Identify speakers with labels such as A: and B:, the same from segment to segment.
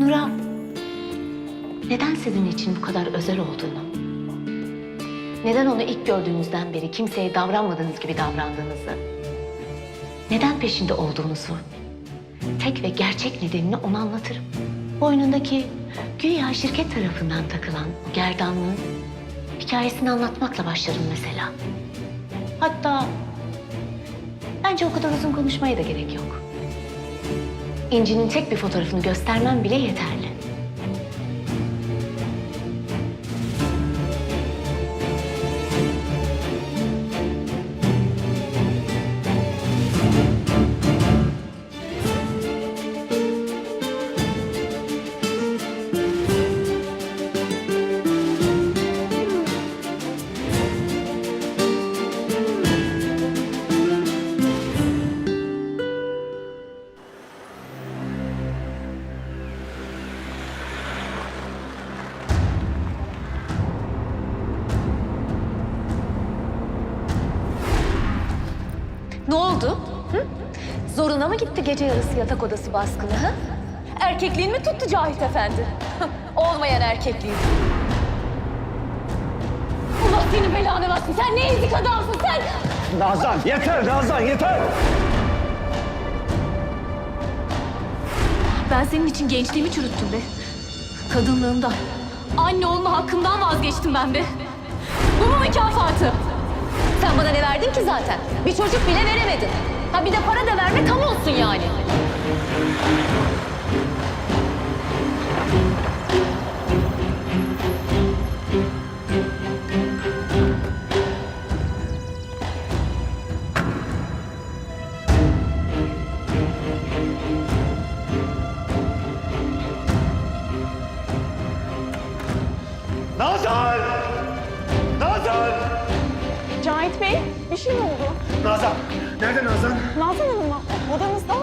A: Nura, neden sizin için bu kadar özel olduğunu, neden onu ilk gördüğünüzden beri kimseye davranmadığınız gibi davrandığınızı, neden peşinde olduğunuzu, tek ve gerçek nedenini ona anlatırım. Boynundaki güya şirket tarafından takılan gerdanlığın hikayesini anlatmakla başlarım mesela. Hatta bence o kadar uzun konuşmaya da gerek yok. İnci'nin tek bir fotoğrafını göstermem bile yeterli.
B: Oldu? Hı? Zoruna mı gitti gece yarısı yatak odası baskını? Hı? Erkekliğin mi tuttu Cahit Efendi? Olmayan erkekliğin. Allah senin belanı versin. Sen ne ezik adamsın sen.
C: Nazan yeter Nazan yeter.
B: Ben senin için gençliğimi çürüttüm be. Kadınlığımdan, anne olma hakkımdan vazgeçtim ben be. Bu mu mükafatı? Sen bana ne verdin ki zaten? Bir çocuk bile veremedin. Ha bir de para da verme tam olsun yani.
C: Nazan! Nazan!
D: Cahit Bey, bir şey mi oldu?
C: Nazan! Nerede Nazan?
D: Nazan Hanım mı? Odanızda.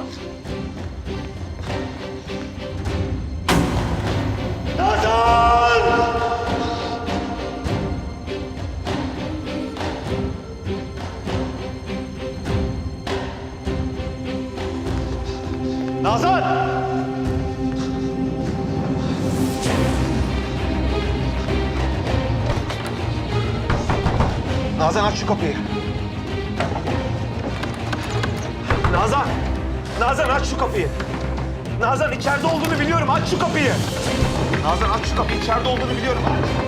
C: Nazan! Nazan! Nazan aç şu kapıyı. Nazan! Nazan aç şu kapıyı. Nazan içeride olduğunu biliyorum. Aç şu kapıyı. Nazan aç şu kapıyı. İçeride olduğunu biliyorum. Aç.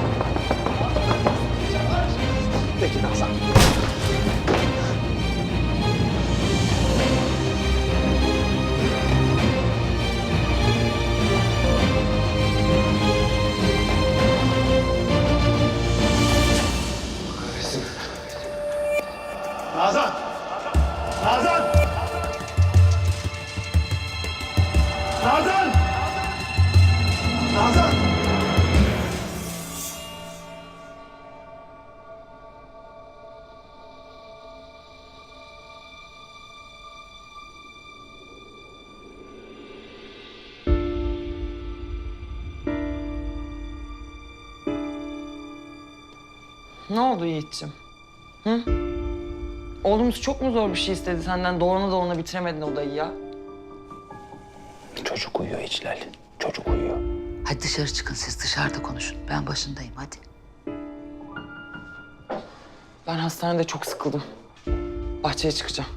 E: Ne oldu Yiğit'ciğim? Hı? Oğlumuz çok mu zor bir şey istedi senden? Doğruna doğruna bitiremedin odayı ya.
F: Çocuk uyuyor İclal. Çocuk uyuyor.
G: Hadi dışarı çıkın siz dışarıda konuşun. Ben başındayım hadi.
E: Ben hastanede çok sıkıldım. Bahçeye çıkacağım.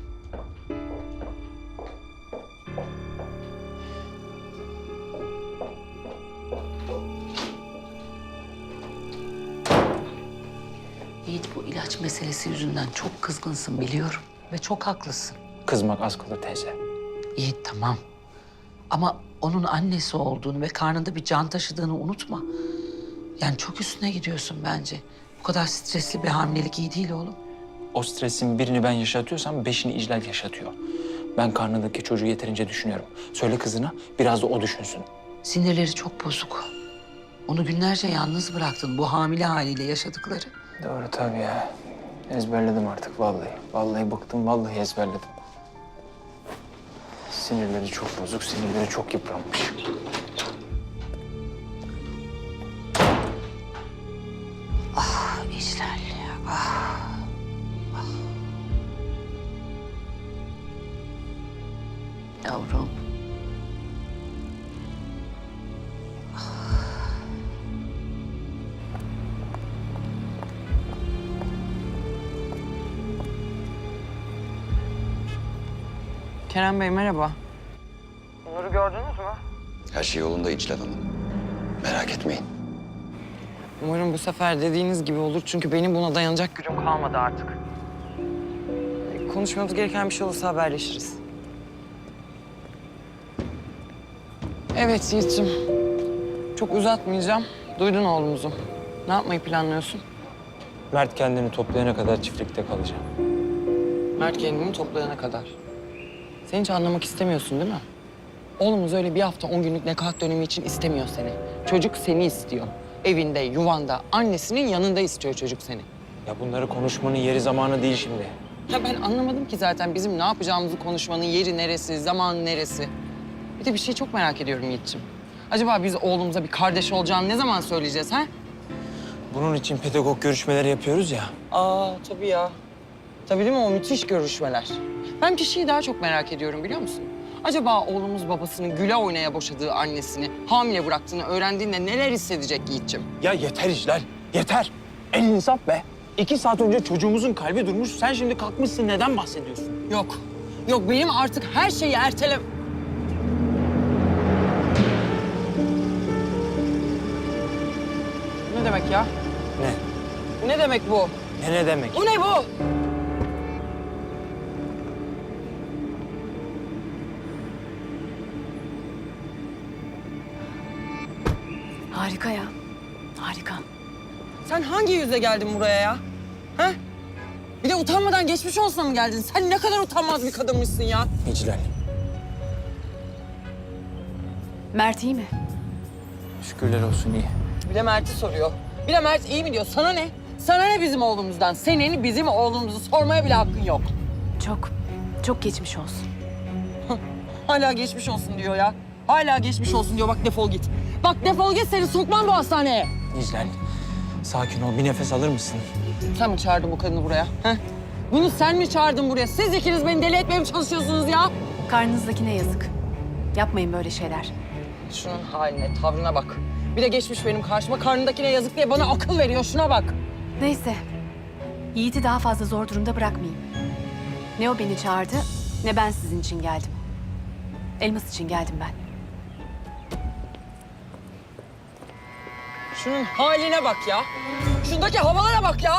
G: Meselesi yüzünden çok kızgınsın biliyorum. Ve çok haklısın.
F: Kızmak az kalır teyze.
G: Yiğit tamam. Ama onun annesi olduğunu ve karnında bir can taşıdığını unutma. Yani çok üstüne gidiyorsun bence. Bu kadar stresli bir hamilelik iyi değil oğlum.
F: O stresin birini ben yaşatıyorsam beşini İclal yaşatıyor. Ben karnındaki çocuğu yeterince düşünüyorum. Söyle kızına biraz da o düşünsün.
G: Sinirleri çok bozuk. Onu günlerce yalnız bıraktın bu hamile haliyle yaşadıkları.
F: Doğru tabii ya. Ezberledim artık vallahi. Vallahi bıktım, vallahi ezberledim. Sinirleri çok bozuk, sinirleri çok yıpranmış.
G: Ah İclal, ah. ah. Yavrum.
E: Kerem Bey merhaba. Nur'u gördünüz mü?
H: Her şey yolunda İclal Hanım. Merak etmeyin.
E: Umarım bu sefer dediğiniz gibi olur çünkü benim buna dayanacak gücüm kalmadı artık. E, Konuşmamız gereken bir şey olursa haberleşiriz. Evet Yiğit'ciğim. Çok uzatmayacağım. Duydun oğlumuzu. Ne yapmayı planlıyorsun?
F: Mert kendini toplayana kadar çiftlikte kalacağım.
E: Mert kendini toplayana kadar. Sen hiç anlamak istemiyorsun değil mi? Oğlumuz öyle bir hafta on günlük nekaat dönemi için istemiyor seni. Çocuk seni istiyor. Evinde, yuvanda, annesinin yanında istiyor çocuk seni.
F: Ya bunları konuşmanın yeri zamanı değil şimdi.
E: Ya ben anlamadım ki zaten bizim ne yapacağımızı konuşmanın yeri neresi, zaman neresi. Bir de bir şey çok merak ediyorum Yiğit'ciğim. Acaba biz oğlumuza bir kardeş olacağını ne zaman söyleyeceğiz ha?
F: Bunun için pedagog görüşmeleri yapıyoruz ya.
E: Aa tabii ya. Tabii değil mi o müthiş görüşmeler. Ben bir şeyi daha çok merak ediyorum biliyor musun? Acaba oğlumuz babasının güle oynaya boşadığı annesini hamile bıraktığını öğrendiğinde neler hissedecek Yiğit'ciğim?
F: Ya yeter İclal, yeter. El insaf be. İki saat önce çocuğumuzun kalbi durmuş. Sen şimdi kalkmışsın neden bahsediyorsun?
E: Yok. Yok benim artık her şeyi ertele... Ne demek ya?
F: Ne?
E: Ne demek bu?
F: Ne ne demek?
E: Bu ne bu?
B: Harika ya. Harika.
E: Sen hangi yüzle geldin buraya ya? Ha? Bir de utanmadan geçmiş olsa mı geldin? Sen ne kadar utanmaz bir kadınmışsın ya.
F: İclal.
B: Mert iyi mi?
F: Şükürler olsun iyi.
E: Bir de Mert'i soruyor. Bir de Mert iyi mi diyor. Sana ne? Sana ne bizim oğlumuzdan? Senin bizim oğlumuzu sormaya bile hakkın yok.
B: Çok, çok geçmiş olsun.
E: Hala geçmiş olsun diyor ya. Hala geçmiş olsun diyor. Bak defol git. Bak defol git seni sokmam bu hastaneye.
F: İclal, sakin ol. Bir nefes alır mısın?
E: Sen mi çağırdın bu kadını buraya? Ha? Bunu sen mi çağırdın buraya? Siz ikiniz beni deli etmeye mi çalışıyorsunuz ya?
B: Karnınızdakine yazık. Yapmayın böyle şeyler.
E: Şunun haline, tavrına bak. Bir de geçmiş benim karşıma karnındakine yazık diye bana akıl veriyor. Şuna bak.
B: Neyse. Yiğit'i daha fazla zor durumda bırakmayayım. Ne o beni çağırdı, ne ben sizin için geldim. Elmas için geldim ben.
E: Şunun haline bak ya. Şundaki havalara bak ya.